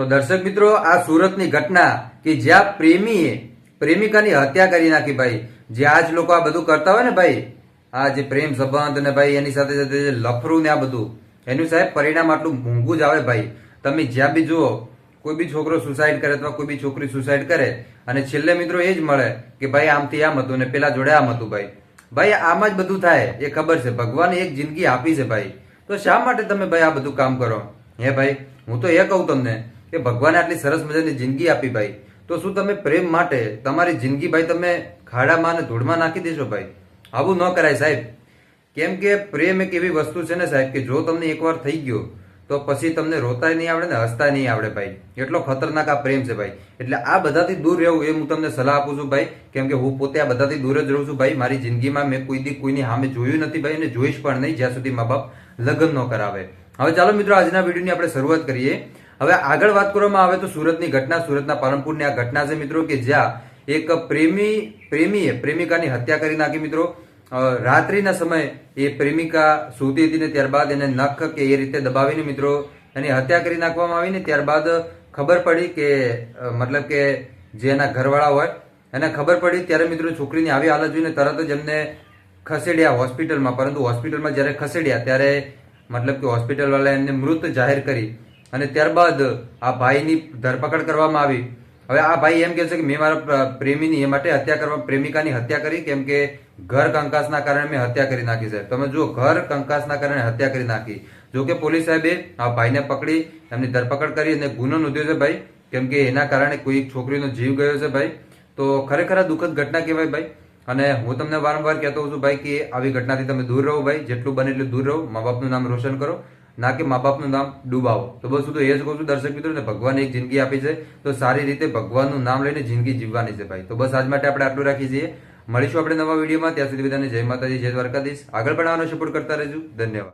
તો દર્શક મિત્રો, આ સુરતની ઘટના કે જ્યાં પ્રેમીએ પ્રેમિકાની હત્યા કરી નાખી ભાઈ, જે આજ લોકો આ બધું કરતા હોય ને ભાઈ, આ જે પ્રેમ સંબંધ ને ભાઈ, એની સાથે સાથે જે લફરું ને આ બધું, એનું સાહેબ પરિણામ આટલું મોંઘું જ આવે ભાઈ. તમે જ્યાં બી જુઓ, કોઈ બી છોકરો સુસાઇડ કરે અથવા કોઈ બી છોકરી સુસાઇડ કરે, અને છેલ્લે મિત્રો એ જ મળે કે ભાઈ આમથી આમ હતું ને પેલા જોડે આમ હતું ભાઈ. ભાઈ, આમાં જ બધું થાય, એ ખબર છે. ભગવાને એક જિંદગી આપી છે ભાઈ. તો શા માટે તમે ભાઈ આ બધું કામ કરો? હે ભાઈ, હું તો એ કહું તમને કે ભગવાને આટલી સરસ મજાની જિંદગી આપી ભાઈ. તો શું તમે પ્રેમ માટે તમારી જિંદગી ભાઈ તમે ખાડામાં અને ધૂળમાં નાખી દેશો ભાઈ? આવું ન કરાય સાહેબ. કેમ કે પ્રેમ એક એવી વસ્તુ છે ને સાહેબ કે જો તમને એકવાર થઈ ગયો, તો પછી તમને રોતાય નહીં આવડે ને હસતા નહીં આવડે ભાઈ. એટલો ખતરનાક આ પ્રેમ છે ભાઈ. એટલે આ બધાથી દૂર રહેવું એ હું તમને સલાહ આપું છું ભાઈ. કેમ કે હું પોતે આ બધાથી દૂર જ રહું છું ભાઈ. મારી જિંદગીમાં મેં કોઈ દી કોઈની સામે જોયું નથી ભાઈ અને જોઈશ પણ નહીં જ્યાં સુધી મા બાપ લગ્ન ન કરાવે. હવે ચાલો મિત્રો, આજના વિડીયોની આપણે શરૂઆત કરીએ. હવે આગળ વાત કરવામાં આવે તો સુરતની ઘટના, સુરતના પાલનપુરની આ ઘટના છે મિત્રો કે જ્યાં એક પ્રેમી, પ્રેમીએ પ્રેમિકાની હત્યા કરી નાખી મિત્રો. રાત્રિના સમયે એ પ્રેમિકા સૂતી હતી ને ત્યારબાદ એને નખ કે એ રીતે દબાવીને મિત્રો એની હત્યા કરી નાખવામાં આવી ને ત્યારબાદ ખબર પડી કે મતલબ કે જે એના ઘરવાળા હોય, એને ખબર પડી ત્યારે મિત્રો છોકરીની આવી હાલત જોઈને તરત જ એમને ખસેડ્યા હોસ્પિટલમાં. પરંતુ હોસ્પિટલમાં જ્યારે ખસેડ્યા ત્યારે મતલબ કે હોસ્પિટલવાળાએ એમને મૃત જાહેર કરી. અને ત્યારબાદ આ ભાઈની ધરપકડ કરવામાં આવી. હવે આ ભાઈ એમ કહે છે કે મેં મારા પ્રેમીની, એ માટે હત્યા કરવા, પ્રેમિકાની હત્યા કરી, કેમ કે ઘર કંકાસના કારણે મેં હત્યા કરી નાખી છે. તમે જુઓ, ઘર કંકાસના કારણે હત્યા કરી નાખી. જો કે પોલીસ સાહેબે આ ભાઈને પકડી, એમની ધરપકડ કરી અને ગુનો નોંધ્યો છે ભાઈ, કેમ કે એના કારણે કોઈ છોકરીનો જીવ ગયો છે ભાઈ. તો ખરેખર આ દુઃખદ ઘટના કહેવાય ભાઈ. અને હું તમને વારંવાર કહેતો છું ભાઈ કે આવી ઘટનાથી તમે દૂર રહો ભાઈ. જેટલું બને એટલું દૂર રહો. મા બાપનું નામ રોશન કરો. ના કે મા બાપનું નામ ડૂબાવો. તો બસ હું તો એ જ કહું છું, દર્શક મિત્રો ને ભગવાને એક જિંદગી આપી છે. તો સારી રીતે ભગવાનનું નામ લઈને જિંદગી જીવવાની છે ભાઈ. તો બસ આજ માટે આપણે આટલું રાખી છીએ. મળીશું આપણે નવા વિડીયોમાં. ત્યાં સુધી બધાને જય માતાજી, જય દ્વારકાધીશ. આગળ પણ આવવાનો સપોર્ટ કરતા રહેજો. ધન્યવાદ.